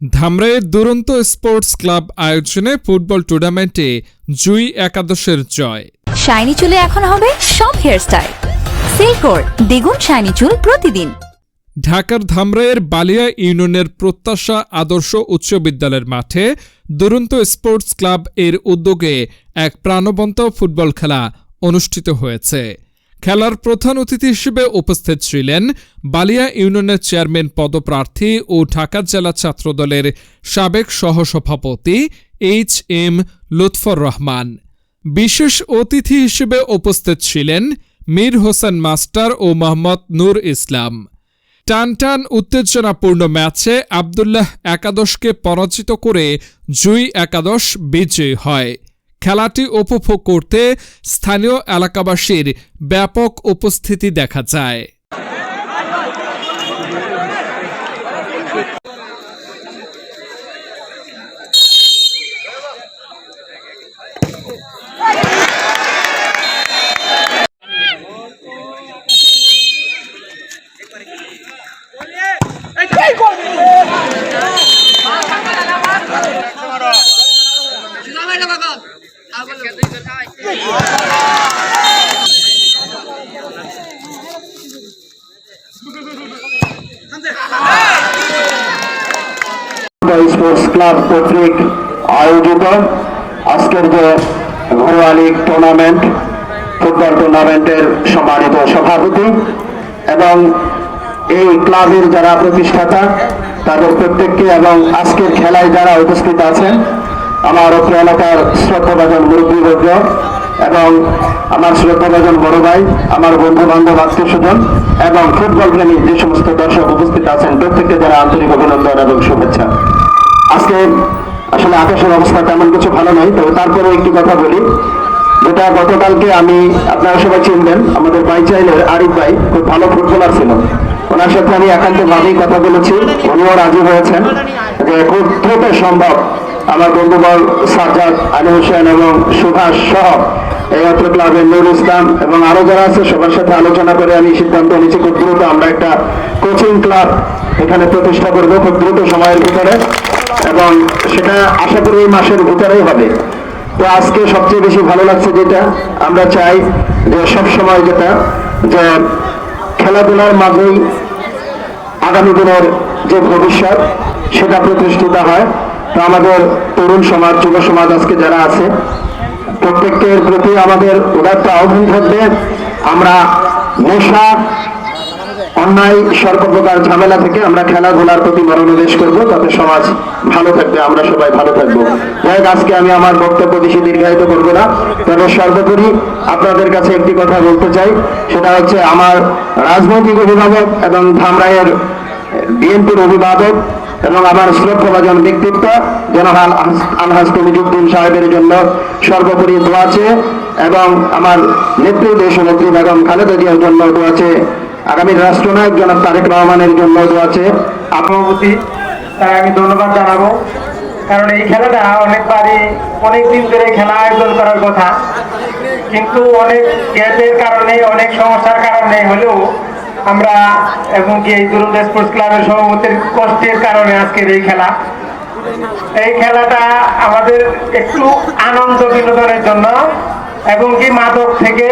ধামরাইয়ের দুরন্ত sports club আয়োজনে football টুর্নামেন্টে জুই একাদশের জয়। শাইনি চুলে এখন হবে সব হেয়ারস্টাইল সিল্কোর দ্বিগুণ শাইনি চুল প্রতিদিন। ঢাকার ধামরাইয়ের বালিয়া ইউনিয়নের প্রত্যাশা আদর্শ উচ্চ বিদ্যালয়ের মাঠে দুরন্ত স্পোর্টস ক্লাব এর উদ্যোগে এক প্রাণবন্ত ফুটবল খেলা অনুষ্ঠিত হয়েছে। খেলার প্রধান অতিথি হিসেবে উপস্থিত ছিলেন বালিয়া ইউনিয়নের চেয়ারম্যান পদপ্রার্থী ও ঢাকা জেলা ছাত্রদলের সাবেক সহসভাপতি এইচ এম লুৎফর রহমান। বিশেষ অতিথি হিসেবে উপস্থিত ছিলেন মীর হোসেন মাস্টার ও মোহাম্মদ নূর ইসলাম। টান টান উত্তেজনাপূর্ণ ম্যাচে আবদুল্লাহ একাদশকে পরাজিত করে জুই একাদশ বিজয়ী হয়। খেলাটি উপভোগ করতে স্থানীয় এলাকাবাসীর ব্যাপক উপস্থিতি দেখা যায়। স্পোর্টস ক্লাব কর্তৃক আয়োজিত আজকের যে ঘরোয়া লীগ টুর্নামেন্ট ফুটবল টুর্নামেন্টের সম্মানিত সভাপতি এবং এই ক্লাবের যারা প্রতিষ্ঠাতা, তাদের প্রত্যেককে এবং আজকের খেলায় যারা উপস্থিত আছেন আমার অত্র এলাকার শ্রদ্ধাভাজন মুরব্বীবর্গ এবং আমার শ্রদ্ধাভাজন বড় ভাই, আমার বন্ধু বান্ধব আত্মীয় স্বজন এবং ফুটবল প্রেমী যে সমস্ত দর্শক উপস্থিত আছেন, প্রত্যেককে যারা আন্তরিক অভিনন্দন এবং শুভেচ্ছা। আজকে আসলে আকাশের অবস্থা তেমন কিছু ভালো নয় তবে তারপরে একটি কথা বলি, যেটা গতকালকে আমি আপনারা সবাই চিনবেন, আমাদের বাইচাইলের আরিফ ভাই খুব ভালো ফুটবলার ছিল। ওনার সাথে আমি একান্ত ভাবেই কথা বলেছি, উনিও রাজি হয়েছেন যে খুব দ্রুত সম্ভব আমার বন্ধুবল সাজ্জাদ আলী হোসেন এবং সুভাষ সহ এই ক্লাবের নুর ইসলাম এবং আরও যারা আছে, সবার সাথে আলোচনা করে আমি সিদ্ধান্ত নিয়েছি খুব দ্রুত আমরা একটা কোচিং ক্লাব এখানে প্রতিষ্ঠা করব খুব দ্রুত সময়ের ভিতরে এবং সেটা আশা করি এই মাসের ভিতরেই হবে। তো আজকে সবচেয়ে বেশি ভালো লাগছে যেটা, আমরা চাই যে সব সময় যেটা, যে খেলাধুলার মাঝেই আগামী দিনের যে ভবিষ্যৎ, সেটা প্রতিষ্ঠিত হয়। তো আমাদের তরুণ সমাজ, যুব সমাজ আজকে যারা আছে, প্রত্যেকের প্রতি আমাদের উদাত্ত আহ্বান থাকবে। আমরা নেশা, অন্যায়, সর্বপ্রকার ঝামেলা থেকে আমরা খেলাধুলার প্রতি মনোনিবেশ করব তাতে সমাজ ভালো থাকবে, আমরা সবাই ভালো থাকব। যাই আজকে আমি আমার বক্তব্য বেশি দীর্ঘায়িত করব না। তবে সর্বোপরি আপনাদের কাছে একটি কথা বলতে চাই, সেটা হচ্ছে আমার রাজনৈতিক অভিভাবক এবং ধামরাইয়ের বিএনপির অভিভাবক এবং আমার শ্রদ্ধাভাজন ব্যক্তিত্ব জনহাল আলহাজ তমিজুদ্দিন সাহেবের জন্য সর্বোপরি দোয়া চেয়ে এবং আমার নেত্রী দেশ নেত্রী বেগম খালেদা জিয়ার জন্য দোয়া চেয়ে আগামী রাষ্ট্রনায়ক জনাব তারেক রহমানের জন্য দোয়া চেয়ে সভাপতি তাই আমি ধন্যবাদ জানাব। কারণ এই খেলাটা অনেকবারই অনেক দিন ধরে খেলা আয়োজন করার কথা। কিন্তু অনেক গ্যাপের কারণে, অনেক সমস্যার কারণে হলেও আমরা এবং কি এই দুরন্ত স্পোর্টস ক্লাবের সভাপতির কষ্টের কারণে আজকের এই খেলা। এই খেলাটা আমাদের একটু আনন্দ বিনোদনের জন্য এবং কি মাদক থেকে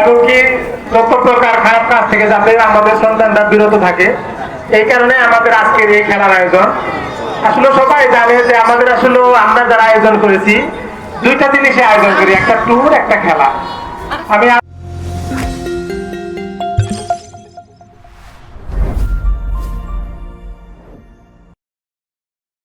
এবং কি যত প্রকার খারাপ কাজ থেকে যাতে আমাদের সন্তানরা বিরত থাকে, এই কারণে আমাদের আজকের এই খেলার আয়োজন। আসলে সবাই জানে যে আমাদের আসলে আমরা যারা আয়োজন করেছি, দুইটা জিনিসে আয়োজন করি, একটা ট্যুর একটা খেলা। আমি